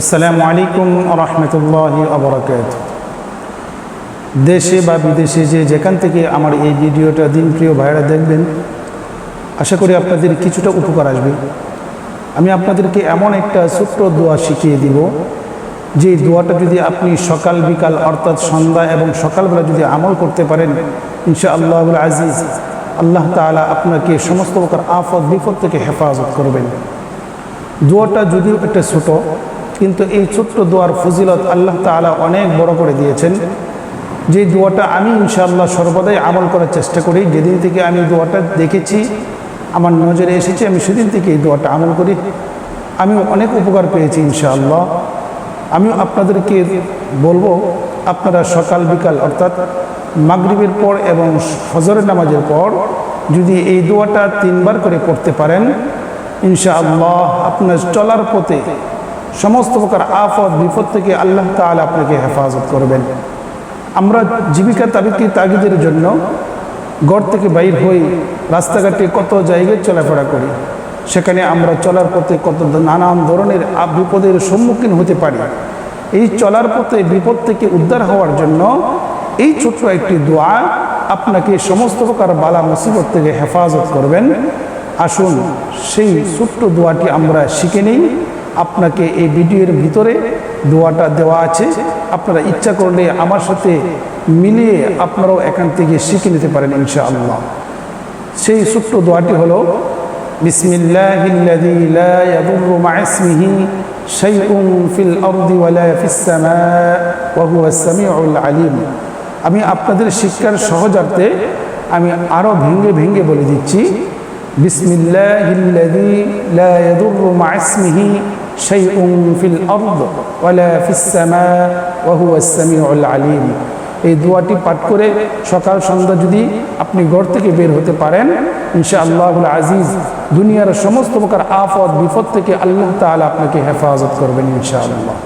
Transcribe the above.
আসসালামু আলাইকুম রহমতুল্লাহ আবরাকাত দেশে বা বিদেশে যে যেখান থেকে আমার এই ভিডিওটা দিন প্রিয় ভাইরা দেখবেন, আশা করি আপনাদের কিছুটা উপকার আসবে। আমি আপনাদেরকে এমন একটা ছোট্ট দোয়া শিখিয়ে দিব যে দোয়াটা যদি আপনি সকাল বিকাল অর্থাৎ সন্ধ্যা এবং সকালবেলা যদি আমল করতে পারেন ইনশা আল্লাহ আজিজ আল্লাহ তাআলা আপনাকে সমস্ত প্রকার আফত বিপদ থেকে হেফাজত করবেন। দোয়াটা যদিও একটা ছোট কিন্তু এই ছোট্ট দোয়ার ফজিলত আল্লাহ তাআলা অনেক বড় করে দিয়েছেন। যে দোয়াটা আমি ইনশাআল্লাহ সর্বদাই আমল করার চেষ্টা করি। যেদিন থেকে আমি দোয়াটা দেখেছি, আমার নজরে এসেছে, আমি সেদিন থেকে এই দোয়াটা আমল করি। আমি অনেক উপকার পেয়েছি ইনশাআল্লাহ। আমি আপনাদেরকে বলব, আপনারা সকাল, বিকাল অর্থাৎ মাগরিবের পর এবং ফজরের নামাজের পর যদি এই দোয়াটা তিনবার করে পড়তে পারেন, ইনশাআল্লাহ আপনার চলার পথে সমস্ত প্রকার আফত, বিপদ থেকে আল্লাহ তাআলা আপনাকে হেফাজত করবেন। আমরা জীবিকা তাবিকি তাগিদের জন্য ঘর থেকে বাইর হই, রাস্তাঘাটে কত জায়গায় চলাফেরা করি, সেখানে আমরা চলার পথে কত নানান ধরনের বিপদের সম্মুখীন হতে পারি। এই চলার পথে বিপদ থেকে উদ্ধার হওয়ার জন্য এই ছোট্ট একটি দোয়া আপনাকে সমস্ত প্রকার বালা মুসিবত থেকে হেফাজত করবেন। আসুন, সেই ছোট্ট দোয়াটি আমরা শিখে নিই। আপনাকে এই ভিডিওর ভিতরে দোয়াটা দেওয়া আছে। আপনারা ইচ্ছা করলে আমার সাথে মিলিয়ে আপনারাও এখান থেকে শিখে নিতে পারেন ইনশাআল্লাহ। সেই ছোট্ট দোয়াটি হলো আমি আপনাদের শিক্ষার সহজার্থে আমি আরও ভেঙ্গে ভেঙ্গে বলে দিচ্ছি, বিসমিল্লাহিল্লাযী লা في الأرض ولا في السماء وهو السميع العليم এই দোয়াটি পাঠ করে সকাল সন্ধ্যা যদি আপনি ঘর থেকে বের হতে পারেন ইনশা আল্লাহুল আজিজ দুনিয়ার সমস্ত প্রকার আফত বিপদ থেকে আল্লাহ তালা আপনাকে হেফাজত করবেন ইনশাআল্লাহ।